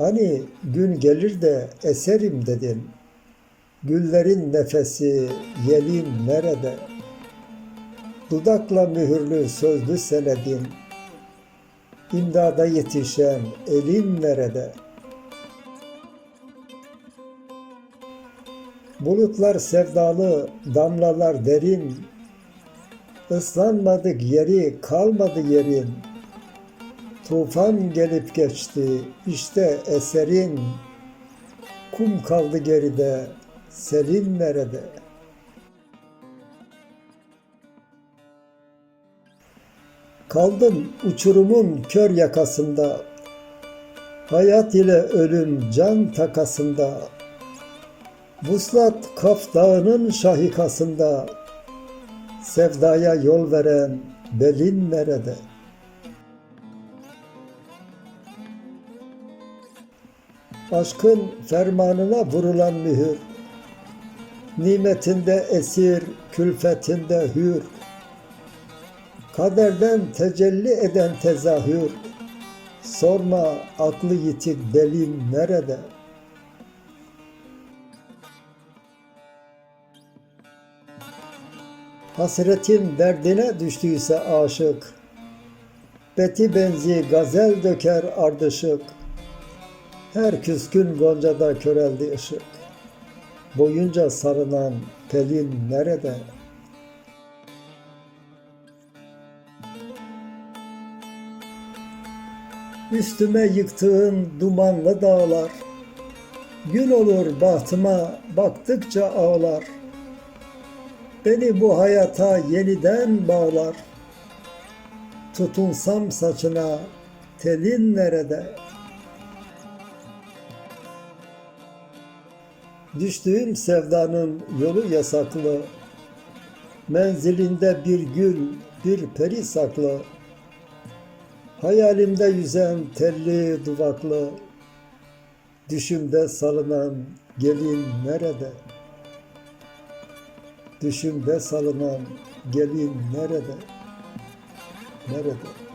Hani gün gelir de eserim dedin. Güllerin nefesi, yelin nerede? Dudakla mühürlü sözlü senedin. İmdada yetişen elin nerede? Bulutlar sevdalı, damlalar derin. Islanmadık yeri kalmadı yerin. Tufan gelip geçti, işte eserin. Kum kaldı geride, selin nerede? Kaldım uçurumun kör yakasında, Hayat ile ölüm can takasında, Vuslat Kaf Dağı'nın şahikasında, Sevdaya yol veren belin nerede? Aşkın fermanına vurulan mühür, Nimetinde esir, külfetinde hür, Kaderden tecelli eden tezahür, Sorma aklı yitik delin nerede? Hasretin derdine düştüyse aşık, Beti benzi gazel döker ardışık, Her küskün goncada köreldi ışık, Boyunca sarınan pelin nerede? Üstüme yıktığın dumanlı dağlar, Gül olur bahtıma baktıkça ağlar. Beni bu hayata yeniden bağlar. Tutunsam saçına telin nerede? Düştüğüm sevdanın yolu yasaklı. Menzilinde bir gül, bir peri saklı. Hayalimde yüzen telli duvaklı. Düşümde salınan gelin nerede? Düşümde salınan gelin nerede? Nerede?